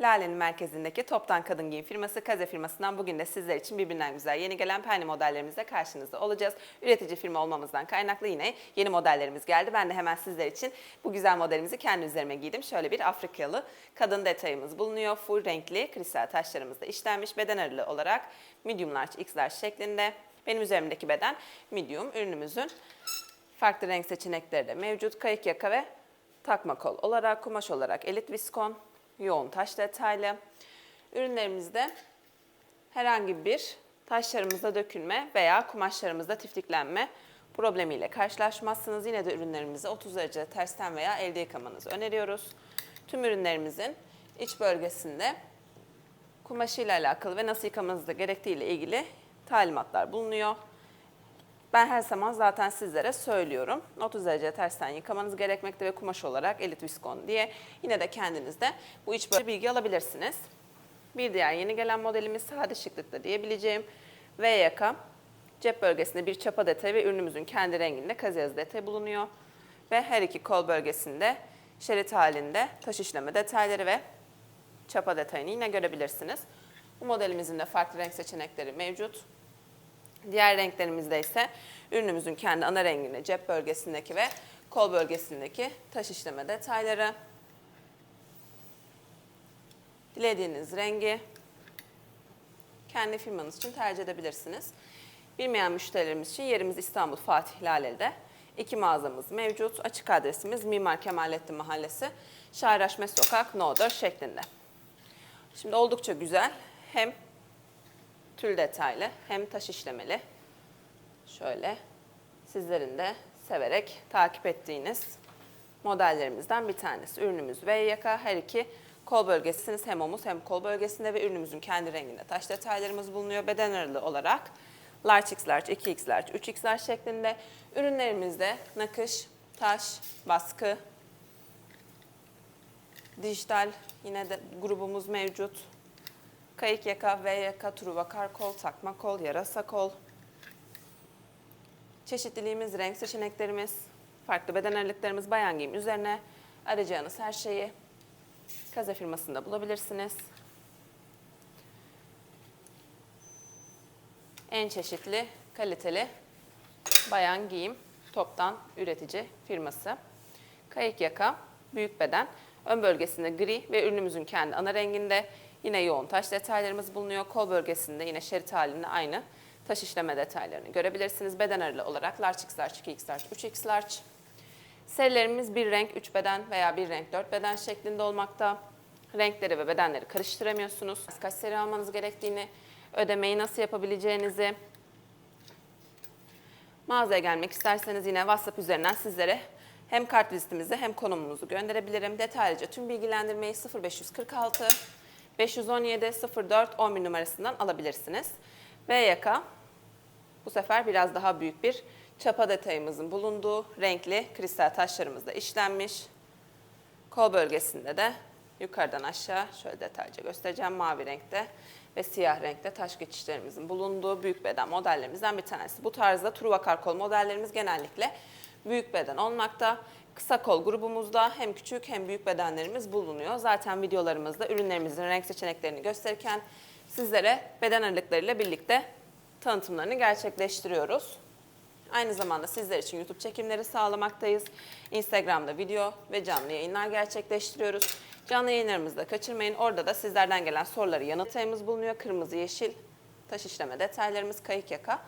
Lale'nin merkezindeki Toptan Kadın Giyim firması Kaze firmasından bugün de sizler için birbirinden güzel yeni gelen penli modellerimizle karşınızda olacağız. Üretici firma olmamızdan kaynaklı yine yeni modellerimiz geldi. Ben de hemen sizler için bu güzel modelimizi kendi üzerime giydim. Şöyle bir Afrikalı kadın detayımız bulunuyor. Full renkli kristal taşlarımızda işlenmiş beden aralığı olarak medium large x large şeklinde. Benim üzerimdeki beden medium. Ürünümüzün farklı renk seçenekleri de mevcut. Kayık yaka ve takma kol olarak, kumaş olarak elit viskon, yoğun taş detaylı. Ürünlerimizde herhangi bir taşlarımızda dökülme veya kumaşlarımızda tiftiklenme problemiyle karşılaşmazsınız. Yine de ürünlerimizi 30 derece tersten veya elde yıkamanızı öneriyoruz. Tüm ürünlerimizin iç bölgesinde kumaşıyla alakalı ve nasıl yıkamanız da gerektiği ile ilgili talimatlar bulunuyor. Ben her zaman zaten sizlere söylüyorum. 30 derece tersten yıkamanız gerekmekte ve kumaş olarak elit viskon diye. Yine de kendiniz de bu iç bölge bilgi alabilirsiniz. Bir diğer yeni gelen modelimiz sade şıklıkta diyebileceğim V yaka. Cep bölgesinde bir çapa detayı ve ürünümüzün kendi renginde kazı yazı detayı bulunuyor. Ve her iki kol bölgesinde şerit halinde taş işleme detayları ve çapa detayını yine görebilirsiniz. Bu modelimizin de farklı renk seçenekleri mevcut. Diğer renklerimizde ise ürünümüzün kendi ana renginde cep bölgesindeki ve kol bölgesindeki taş işleme detayları. Dilediğiniz rengi kendi firmanız için tercih edebilirsiniz. Bilmeyen müşterilerimiz için yerimiz İstanbul Fatih Laleli'de. İki mağazamız mevcut. Açık adresimiz Mimar Kemalettin Mahallesi, Şairaşme Sokak, No 4 şeklinde. Şimdi oldukça güzel. Hem tül detaylı hem taş işlemeli. Şöyle sizlerin de severek takip ettiğiniz modellerimizden bir tanesi. Ürünümüz V yaka her iki kol bölgesiniz hem omuz hem kol bölgesinde ve ürünümüzün kendi renginde taş detaylarımız bulunuyor. Beden aralığı olarak large x large, 2x large, 3x large şeklinde ürünlerimizde nakış, taş, baskı, dijital yine de grubumuz mevcut. Kayık yaka, V yaka, truva kar kol, takma kol, yarasa kol. Çeşitliliğimiz, renk seçeneklerimiz, farklı beden aralıklarımız bayan giyim üzerine arayacağınız her şeyi Kaze firmasında bulabilirsiniz. En çeşitli, kaliteli bayan giyim toptan üretici firması. Kayık yaka, büyük beden, ön bölgesinde gri ve ürünümüzün kendi ana renginde yine yoğun taş detaylarımız bulunuyor. Kol bölgesinde yine şerit halinde aynı taş işleme detaylarını görebilirsiniz. Beden aralığı olarak large x large, 2x large, 3x large. Serilerimiz bir renk 3 beden veya bir renk 4 beden şeklinde olmakta. Renkleri ve bedenleri karıştıramıyorsunuz. Kaç seri almanız gerektiğini, ödemeyi nasıl yapabileceğinizi, Mağazaya gelmek isterseniz yine WhatsApp üzerinden sizlere hem kart vizitimizi hem konumumuzu gönderebilirim. Detaylıca tüm bilgilendirmeyi 0546 517 04 11 numarasından alabilirsiniz. V yaka bu sefer biraz daha büyük bir çapa detayımızın bulunduğu renkli kristal taşlarımızda işlenmiş. Kol bölgesinde de yukarıdan aşağı şöyle detaylıca göstereceğim mavi renkte ve siyah renkte taş geçişlerimizin bulunduğu büyük beden modellerimizden bir tanesi. Bu tarzda Truva Karkol modellerimiz genellikle büyük beden olmakta. Kısa kol grubumuzda hem küçük hem büyük bedenlerimiz bulunuyor. Zaten videolarımızda ürünlerimizin renk seçeneklerini gösterirken sizlere beden aralıklarıyla birlikte tanıtımlarını gerçekleştiriyoruz. Aynı zamanda sizler için YouTube çekimleri sağlamaktayız. Instagram'da video ve canlı yayınlar gerçekleştiriyoruz. Canlı yayınlarımızı da kaçırmayın. Orada da sizlerden gelen soruları yanıtlayımız bulunuyor. Kırmızı, yeşil taş işleme detaylarımız kayık yaka.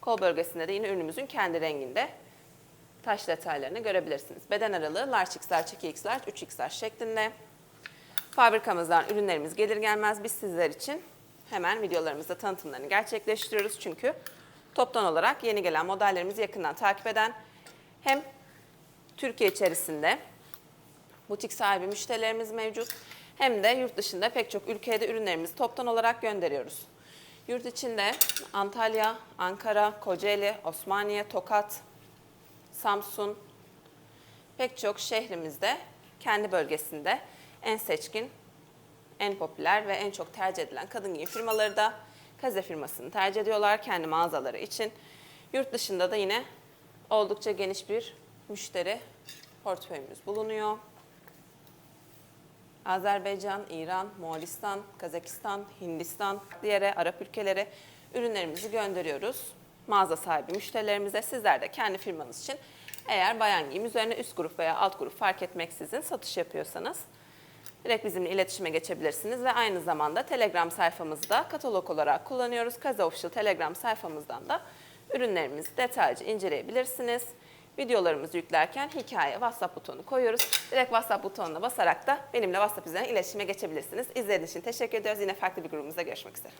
Kol bölgesinde de yine ürünümüzün kendi renginde taş detaylarını görebilirsiniz. Beden aralığı large x large, 2x large, 3x large şeklinde. Fabrikamızdan ürünlerimiz gelir gelmez biz sizler için hemen videolarımızda tanıtımlarını gerçekleştiriyoruz. Çünkü toptan olarak yeni gelen modellerimizi yakından takip eden hem Türkiye içerisinde butik sahibi müşterilerimiz mevcut hem de yurt dışında pek çok ülkeye de ürünlerimizi toptan olarak gönderiyoruz. Yurt içinde Antalya, Ankara, Kocaeli, Osmaniye, Tokat, Samsun pek çok şehrimizde kendi bölgesinde en seçkin, en popüler ve en çok tercih edilen kadın giyim firmaları da Kaze firmasını tercih ediyorlar kendi mağazaları için. Yurt dışında da yine oldukça geniş bir müşteri portföyümüz bulunuyor. Azerbaycan, İran, Moğolistan, Kazakistan, Hindistan, diğer Arap ülkeleri ürünlerimizi gönderiyoruz. Mağaza sahibi müşterilerimize sizler de kendi firmanız için eğer bayan giyim üzerine üst grup veya alt grup fark etmeksizin satış yapıyorsanız direkt bizimle iletişime geçebilirsiniz ve aynı zamanda Telegram sayfamızda katalog olarak kullanıyoruz. Kaza Official Telegram sayfamızdan da ürünlerimizi detaylıca inceleyebilirsiniz. Videolarımızı yüklerken hikaye WhatsApp butonu koyuyoruz. Direkt WhatsApp butonuna basarak da benimle WhatsApp üzerinden iletişime geçebilirsiniz. İzlediğiniz için teşekkür ediyoruz. Yine farklı bir grubumuzda görüşmek üzere.